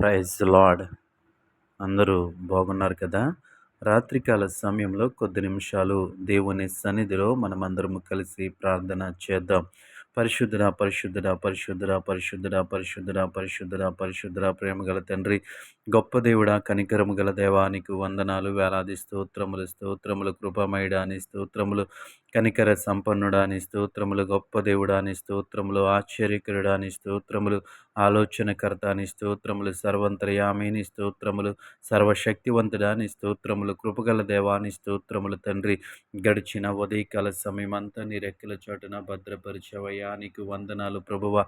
Praise lord అందరూ బాగున్నారు కదా? రాత్రికాల సమయంలో కొద్ది నిమిషాలు దేవుని సన్నిధిలో మనమందరము కలిసి ప్రార్థన చేద్దాం. పరిశుద్ధుడ పరిశుద్ధుడ పరిశుద్ధుడ పరిశుద్ధుడ పరిశుద్ధుడ పరిశుద్ధుడ పరిశుద్ధుడ. ప్రేమగల తండ్రి గొప్ప దేవుడ కనికరము గల దేవానికి వందనాలు వేలాది స్తోత్రములు స్తోత్రములు కృపమయడాని స్తోత్రములు కనికర సంపన్నుడాని స్తోత్రములు గొప్ప దేవుడాని స్తోత్రములు ఆశ్చర్యకరుడాని స్తోత్రములు ఆలోచనకర్తాని స్తోత్రములు సర్వంతర్యామిని స్తోత్రములు సర్వశక్తివంతుడాని స్తోత్రములు కృపగల దేవాని స్తోత్రములు తండ్రి. గడిచిన ఉదయకాల సమయమంతా నీ రెక్కల చోటున భద్రపరిచవయ్యా. నీకు వందనాలు ప్రభువ.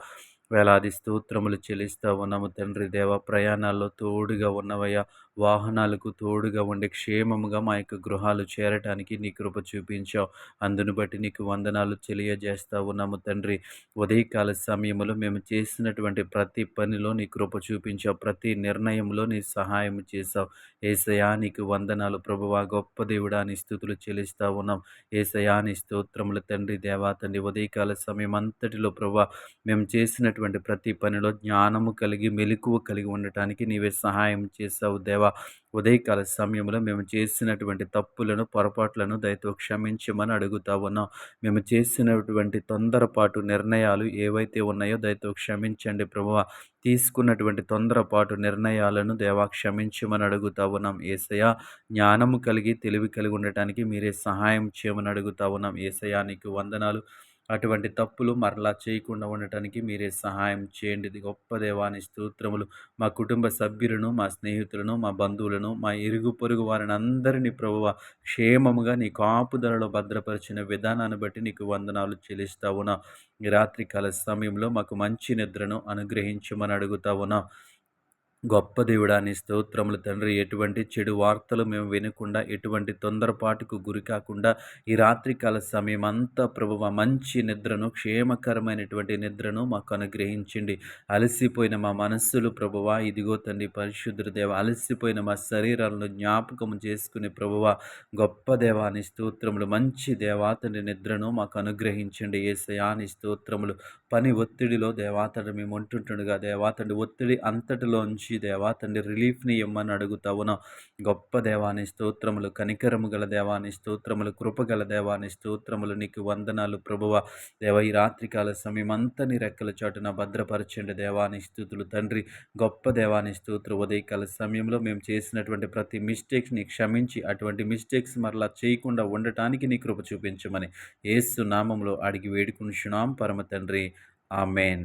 వేలాది స్తోత్రములు చెల్లిస్తూ ఉన్నాము తండ్రి దేవ. ప్రయాణాల్లో తోడుగా ఉన్నవయ్యా. వాహనాలకు తోడుగా ఉండే క్షేమముగా మా యొక్క గృహాలు చేరటానికి నీ కృప చూపించావు. అందును బట్టి నీకు వందనాలు తెలియజేస్తూ ఉన్నాము తండ్రి. ఉదయకాల సమయంలో మేము చేసినటువంటి ప్రతి పనిలో నీ కృప చూపించావు. ప్రతి నిర్ణయంలో నీ సహాయం చేశావు. ఏసయా నీకు వందనాలు ప్రభువా. గొప్ప దేవుడా నీ స్థుతులు చెల్లిస్తూ ఉన్నాం. ఏసయాని స్తోత్రములు తండ్రి దేవా. తండ్రి ఉదయకాల సమయం అంతటిలో ప్రభా మేము చేసినటువంటి ప్రతి పనిలో జ్ఞానము కలిగి మెలకువ కలిగి ఉండటానికి నీవే సహాయం చేసావు దేవా. ఉదయకాల సమయంలో మేము చేసినటువంటి తప్పులను పొరపాట్లను దయతో క్షమించమని అడుగుతా ఉన్నాం మేము చేసినటువంటి తొందరపాటు నిర్ణయాలు ఏవైతే ఉన్నాయో దయతో క్షమించండి ప్రభువ. తీసుకున్నటువంటి తొందరపాటు నిర్ణయాలను దేవా క్షమించమని అడుగుతా ఉన్నాం ఏసయ జ్ఞానము కలిగి తెలివి కలిగి ఉండటానికి మీరే సహాయం చేయమని అడుగుతా ఉన్నాం నీకు వందనాలు. అటువంటి తప్పులు మరలా చేయకుండా ఉండటానికి మీరే సహాయం చేయండి. గొప్ప దేవాని స్తోత్రములు. మా కుటుంబ సభ్యులను మా స్నేహితులను మా బంధువులను మా ఇరుగు పొరుగు వారిని అందరినీ ప్రభువ క్షేమముగా నీ కాపుదలలో భద్రపరిచిన విధానాన్ని బట్టి నీకు వందనాలు చెల్లిస్తా ఉన్నా రాత్రికాల సమయంలో మాకు మంచి నిద్రను అనుగ్రహించమని అడుగుతా ఉన్నా గొప్ప దేవుడాని స్తోత్రములు తండ్రి. ఎటువంటి చెడు వార్తలు మేము వినకుండా ఎటువంటి తొందరపాటుకు గురి కాకుండా ఈ రాత్రికాల సమయం అంతా ప్రభు మంచి నిద్రను క్షేమకరమైనటువంటి నిద్రను మాకు అనుగ్రహించండి. అలసిపోయిన మా మనస్సులు ప్రభువ ఇదిగో తండ్రి పరిశుద్ధ అలసిపోయిన మా శరీరాలను జ్ఞాపకం చేసుకుని ప్రభువ గొప్ప దేవాని స్తోత్రములు మంచి దేవాతని నిద్రను మాకు అనుగ్రహించండి. ఏసయాని స్తోత్రములు పని ఒత్తిడిలో దేవాతడు మేము ఉంటుంటుండగా దేవాతడి ఒత్తిడి అంతటిలోంచి నుంచి దేవా తండ్రి రిలీఫ్ని ఇమ్మని అడుగుతావునా. గొప్ప దేవాని స్తోత్రములు కనికరము గల దేవాని స్తోత్రములు కృపగల దేవాని స్తోత్రములు నీకు వందనాలు ప్రభువ. దేవ ఈ రాత్రికాల సమయం నీ రెక్కల చాటున భద్రపరచండి దేవాని స్థుతులు. తండ్రి గొప్ప దేవాని స్తోత్రు ఉదయకాల సమయంలో మేము చేసినటువంటి ప్రతి మిస్టేక్స్ని క్షమించి అటువంటి మిస్టేక్స్ మరలా చేయకుండా ఉండటానికి నీ కృప చూపించమని ఏసు నామంలో అడిగి వేడుకుని పరమ తండ్రి. ఆమెన్.